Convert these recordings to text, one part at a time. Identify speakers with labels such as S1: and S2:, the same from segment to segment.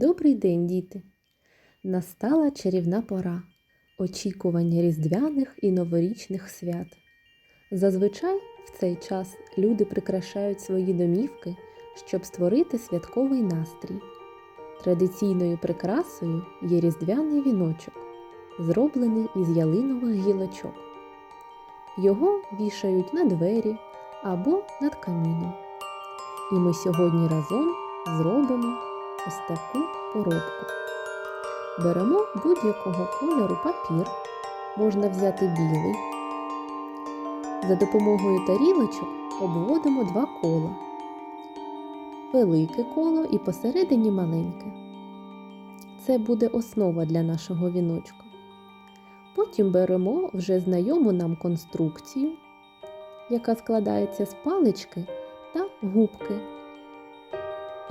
S1: Добрий день, діти! Настала чарівна пора очікування різдвяних і новорічних свят. Зазвичай в цей час люди прикрашають свої домівки, щоб створити святковий настрій. Традиційною прикрасою є різдвяний віночок, зроблений із ялинових гілочок. Його вішають на двері або над каміном. І ми сьогодні разом зробимо ось таку поробку. Беремо будь-якого кольору папір, можна взяти білий. За допомогою тарілочок обводимо два кола. Велике коло і посередині маленьке. Це буде основа для нашого віночка. Потім беремо вже знайому нам конструкцію, яка складається з палички та губки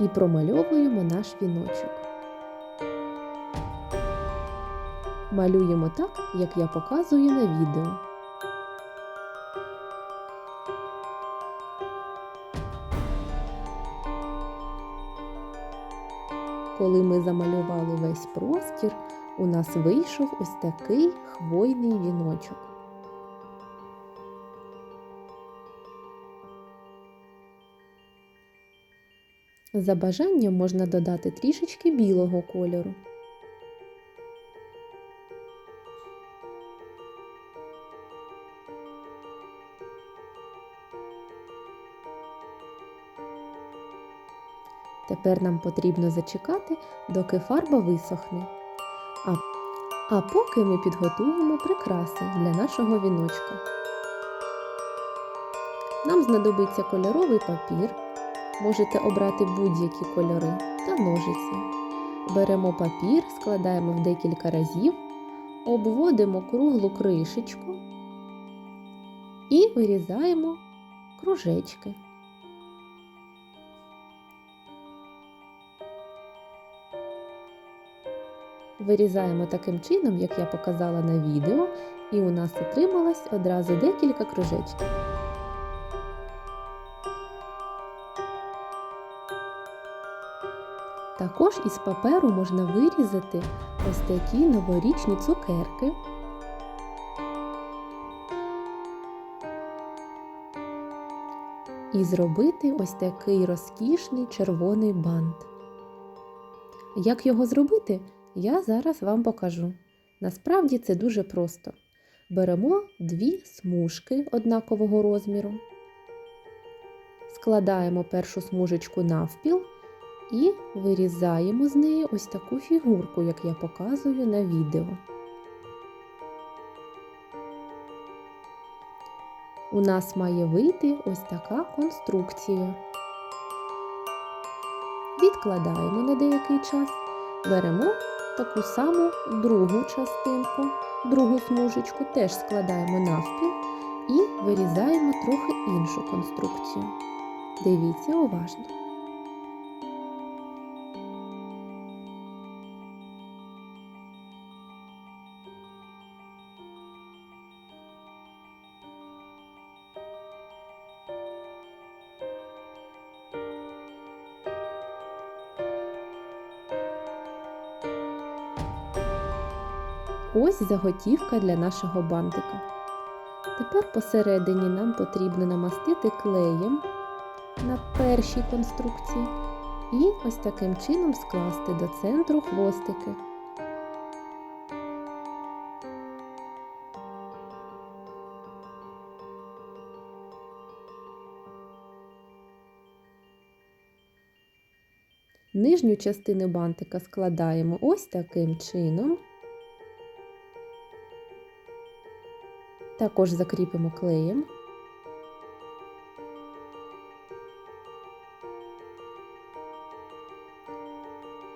S1: і промальовуємо наш віночок. Малюємо так, як я показую на відео. Коли ми замалювали весь простір, у нас вийшов ось такий хвойний віночок. За бажанням можна додати трішечки білого кольору. Тепер нам потрібно зачекати, доки фарба висохне. А, а поки ми підготуємо прикраси для нашого віночка. Нам знадобиться кольоровий папір. Можете обрати будь-які кольори та ножиці. Беремо папір, складаємо в декілька разів, обводимо круглу кришечку і вирізаємо кружечки. Вирізаємо таким чином, як я показала на відео, і у нас отрималось одразу декілька кружечків. Також із паперу можна вирізати ось такі новорічні цукерки. І зробити ось такий розкішний червоний бант. Як його зробити, я зараз вам покажу. Насправді це дуже просто. Беремо дві смужки однакового розміру, складаємо першу смужечку навпіл і вирізаємо з неї ось таку фігурку, як я показую на відео. У нас має вийти ось така конструкція. Відкладаємо на деякий час, беремо таку саму другу частинку, другу смужечку, теж складаємо навпіл і вирізаємо трохи іншу конструкцію. Дивіться уважно. Ось заготівка для нашого бантика. Тепер посередині нам потрібно намастити клеєм на першій конструкції і ось таким чином скласти до центру хвостики. Нижню частину бантика складаємо ось таким чином. Також закріпимо клеєм.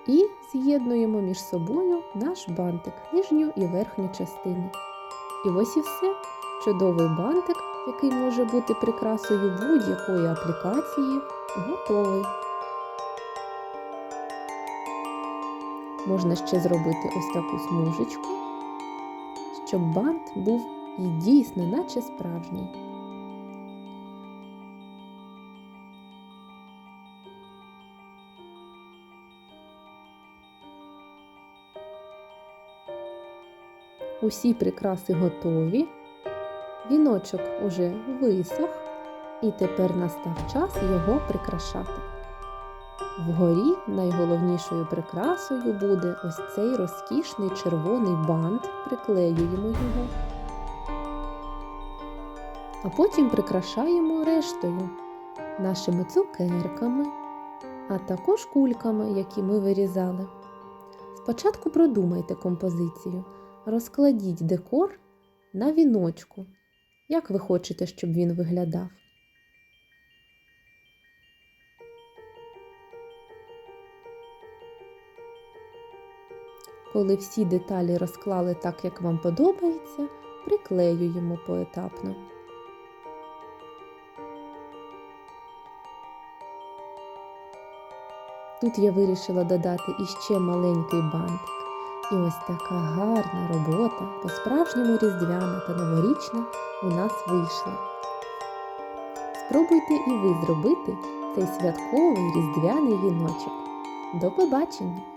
S1: І з'єднуємо між собою наш бантик, нижню і верхню частину. І ось і все. Чудовий бантик, який може бути прикрасою будь-якої аплікації, готовий. Можна ще зробити ось таку смужечку, щоб бант був і дійсно, наче справжній. Усі прикраси готові, віночок уже висох, і тепер настав час його прикрашати. Вгорі найголовнішою прикрасою буде ось цей розкішний червоний бант, приклеюємо його. А потім прикрашаємо рештою нашими цукерками, а також кульками, які ми вирізали. Спочатку продумайте композицію, розкладіть декор на віночку. Як ви хочете, щоб він виглядав? Коли всі деталі розклали так, як вам подобається, приклеюємо поетапно. Тут я вирішила додати іще маленький бантик. І ось така гарна робота, по-справжньому різдвяна та новорічна у нас вийшла. Спробуйте і ви зробити цей святковий різдвяний віночок. До побачення!